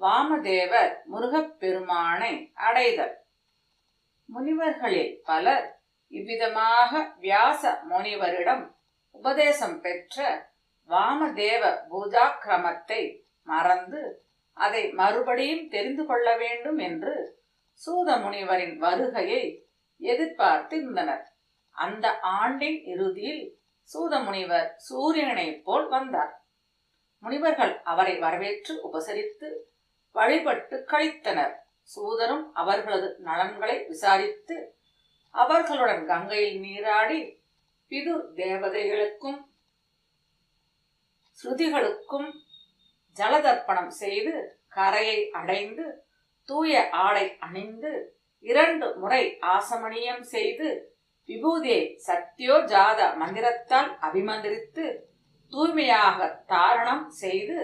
வாமதேவர் முருகப்பெருமானை அடைதல். முனிவர்களில் பலர் இவ்விதமாக வியாச முனிவரிடம் உபதேசம் பெற்ற வாமதேவ பூஜாக்கிரமத்தை மறந்து அதை மறுபடியும் தெரிந்து கொள்ள வேண்டும் என்று சூத முனிவரின் வருகையை எதிர்பார்த்திருந்தனர். அந்த ஆண்டின் இறுதியில் சூத முனிவர் சூரியனைப் போல் வந்தார். முனிவர்கள் அவரை வரவேற்று உபசரித்து வழிபட்டு கழித்தனர். சூதரும் அவர்களது நலன்களை விசாரித்து அவர்களுடன் கங்கையில் நீராடி பிது தேவதைகளுக்கும் ஸ்ருதிகளுக்கும் ஜலதர்ப்பணம் செய்து கரையை அடைந்து தூய ஆடை அணிந்து இரண்டு முறை ஆசமணியம் செய்து விபூதியை சத்யோஜாத மந்திரத்தால் அபிமந்திரித்து தூய்மையாக தாரணம் செய்து